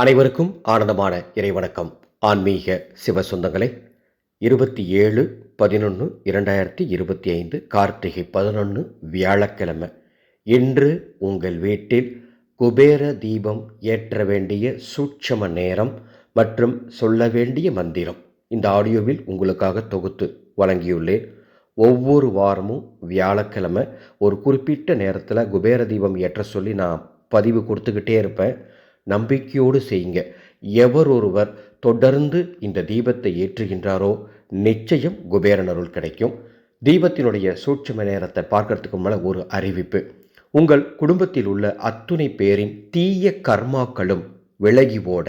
அனைவருக்கும் ஆனந்தமான இறைவணக்கம். ஆன்மீக சிவ சொந்தங்களே இருபத்தி ஏழு பதினொன்று இரண்டாயிரத்தி இருபத்தி ஐந்து கார்த்திகை பதினொன்று வியாழக்கிழமை. இன்று உங்கள் வீட்டில் குபேர தீபம் ஏற்ற வேண்டிய சூட்சம நேரம் மற்றும் சொல்ல வேண்டிய மந்திரம். இந்த ஆடியோவில் உங்களுக்காக தொகுத்து வழங்கியுள்ளேன். ஒவ்வொரு வாரமும் வியாழக்கிழமை ஒரு குறிப்பிட்ட நேரத்தில் குபேர தீபம் ஏற்ற சொல்லி நான் பதிவு கொடுத்துக்கிட்டே இருப்பேன். நம்பிக்கையோடு செய்யுங்க. எவர் ஒருவர் தொடர்ந்து இந்த தீபத்தை ஏற்றுகின்றாரோ நிச்சயம் குபேரன் அருள் கிடைக்கும். தீபத்தினுடைய சூட்சும நேரத்தை பார்க்கறதுக்கு மேலே ஒரு அறிவிப்பு. உங்கள் குடும்பத்தில் உள்ள அத்துணை பேரின் தீய கர்மாக்களும் விலகி ஓட.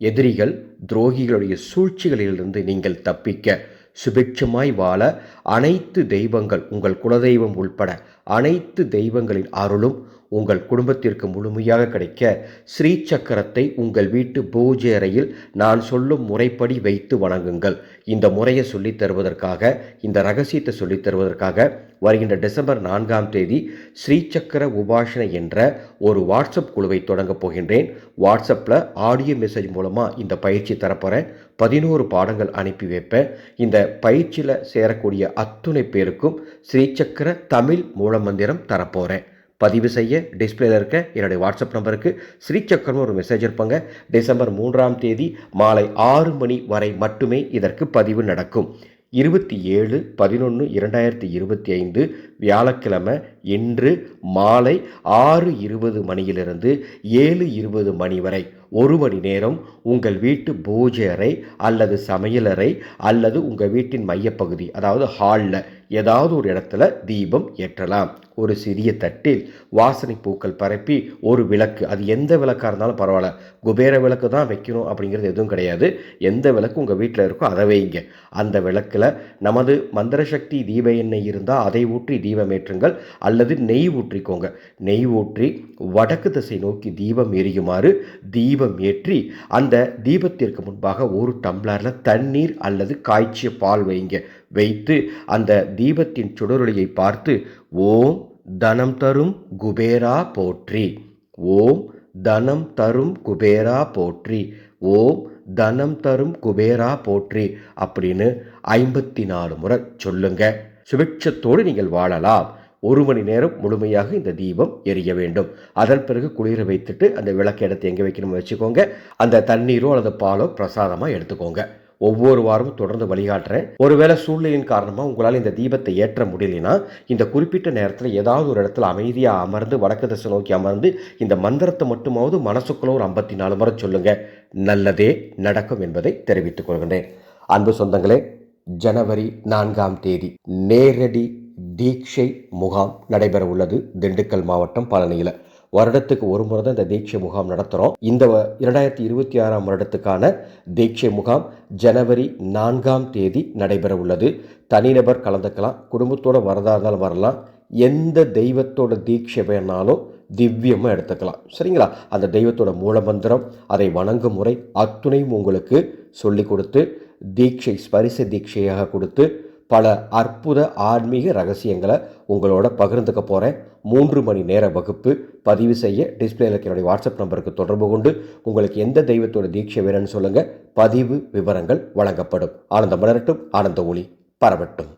எதிரிகள் துரோகிகளுடைய சூழ்ச்சிகளிலிருந்து நீங்கள் தப்பிக்க. சுபிட்சமாய் வாழ அனைத்து தெய்வங்கள் உங்கள் குலதெய்வம் உள்பட அனைத்து தெய்வங்களின் அருளும் உங்கள் குடும்பத்திற்கு முழுமையாக கிடைக்க ஸ்ரீ சக்கரத்தை உங்கள் வீட்டு பூஜை அறையில் நான் சொல்லும் முறைப்படி வைத்து வணங்குங்கள். இந்த முறையை சொல்லித் தருவதற்காக இந்த ரகசியத்தை சொல்லித் தருவதற்காக வருகின்ற டிசம்பர் நான்காம் தேதி ஸ்ரீசக்கர உபாஷனை என்ற ஒரு வாட்ஸ்அப் குழுவை தொடங்கப் போகின்றேன். வாட்ஸ்அப்பில் ஆடியோ மெசேஜ் மூலமாக இந்த பயிற்சி தரப்போகிறேன் பதினோரு பாடங்கள் அனுப்பி வைப்பேன். இந்த பயிற்சியில் சேரக்கூடிய அத்துணை பேருக்கும் ஸ்ரீசக்கர தமிழ் மூலமந்திரம் தரப்போகிறேன் பதிவு செய்ய டிஸ்பிளேல இருக்க என்னுடைய வாட்ஸ்அப் நம்பருக்கு ஸ்ரீசக்கரம் ஒரு மெசேஜ் இருப்பாங்க டிசம்பர் மூன்றாம் தேதி மாலை ஆறு மணி வரை மட்டுமே இதற்கு பதிவு நடக்கும். இருபத்தி ஏழு பதினொன்று இரண்டாயிரத்தி இருபத்தி ஐந்து வியாழக்கிழமை இன்று மாலை ஆறு இருபது மணியிலிருந்து ஏழு இருபது மணி வரை ஒரு மணி நேரம் உங்கள் வீட்டு பூஜை அறை அல்லது சமையலறை அல்லது உங்கள் வீட்டின் மையப்பகுதி அதாவது ஹாலில் ஏதாவது ஒரு இடத்துல தீபம் ஏற்றலாம். ஒரு சிறிய தட்டில் வாசனை பூக்கள் பரப்பி ஒரு விளக்கு. அது எந்த விளக்காக இருந்தாலும் பரவாயில்ல. குபேர விளக்கு தான் வைக்கணும் அப்படிங்கிறது எதுவும் கிடையாது. எந்த விளக்கு உங்கள் வீட்டில் இருக்கோ அதை வைங்க. அந்த விளக்கில் நமது மந்திர சக்தி தீப எண்ணெய் இருந்தால் அதை ஊற்றி தீபம் ஏற்றுங்கள். அல்லது நெய் ஊற்றிக்கோங்க. நெய் ஊற்றி வடக்கு திசை நோக்கி தீபம் எரியுமாறு தீபம் ஏற்றி அந்த தீபத்திற்கு முன்பாக ஒரு டம்ளரில் தண்ணீர் அல்லது காய்ச்சிய பால் வைங்க. வைத்து அந்த தீபத்தின் சுடரொளியை பார்த்து ஓம் தனம் தரும் குபேரா போற்றி ஓம் தனம் தரும் குபேரா போற்றி ஓம் தனம் தரும் குபேரா போற்றி அப்படின்னு ஐம்பத்தி நாலு முறை சொல்லுங்க. சுபிட்சத்தோடு நீங்கள் வாழலாம். ஒரு மணி நேரம் முழுமையாக இந்த தீபம் எரிய வேண்டும். அதன் பிறகு குளிர வைத்துட்டு அந்த விளக்கு இடத்தை எங்கே வைக்கணும்னு வச்சுக்கோங்க. அந்த தண்ணீரோ அல்லது பாலோ பிரசாதமாக எடுத்துக்கோங்க. ஒவ்வொரு வாரமும் தொடர்ந்து வழிகாட்டுறேன். ஒருவேளை சூழ்நிலையின் காரணமாக உங்களால் இந்த தீபத்தை ஏற்ற முடியலனா இந்த குறிப்பிட்ட நேரத்தில் ஏதாவது ஒரு இடத்துல அமைதியாக அமர்ந்து வடக்கு திசை நோக்கி அமர்ந்து இந்த மந்திரத்தை மட்டுமாவது மனசுக்குள்ள ஒரு ஐம்பத்தி நாலு முறை சொல்லுங்க. நல்லதே நடக்கும் என்பதை தெரிவித்துக் கொள்கின்றேன். அன்பு சொந்தங்களே ஜனவரி நான்காம் தேதி நேரடி தீட்சை முகாம் நடைபெற உள்ளது. திண்டுக்கல் மாவட்டம் பழனியில். வருடத்துக்கு ஒரு முறை தான் இந்த தீட்சை முகாம் நடத்துகிறோம் இந்த இரண்டாயிரத்தி இருபத்தி ஆறாம் வருடத்துக்கான தீட்சை முகாம் ஜனவரி நான்காம் தேதி நடைபெற உள்ளது. தனிநபர் கலந்துக்கலாம் குடும்பத்தோட வரதா இருந்தாலும் வரலாம். எந்த தெய்வத்தோட தீட்சை வேணாலும் திவ்யமாக எடுத்துக்கலாம். சரிங்களா? அந்த தெய்வத்தோட மூலமந்திரம் அதை வணங்கும் முறை அத்துணையும் உங்களுக்கு சொல்லி கொடுத்து தீட்சை ஸ்பரிச தீட்சையாக கொடுத்து பல அற்புத ஆன்மீக ரகசியங்களை உங்களோட பகிர்ந்துக்க போகிறேன் மூன்று மணி நேர வகுப்பு பதிவு செய்ய டிஸ்பிளேல என்னுடைய வாட்ஸ்அப் நம்பருக்கு தொடர்பு கொண்டு உங்களுக்கு எந்த தெய்வத்தோட தீட்சை வேணும்னு சொல்லுங்கள் பதிவு விவரங்கள் வழங்கப்படும். ஆனந்தம் மலரட்டும் ஆனந்த ஒளி பரவட்டும்.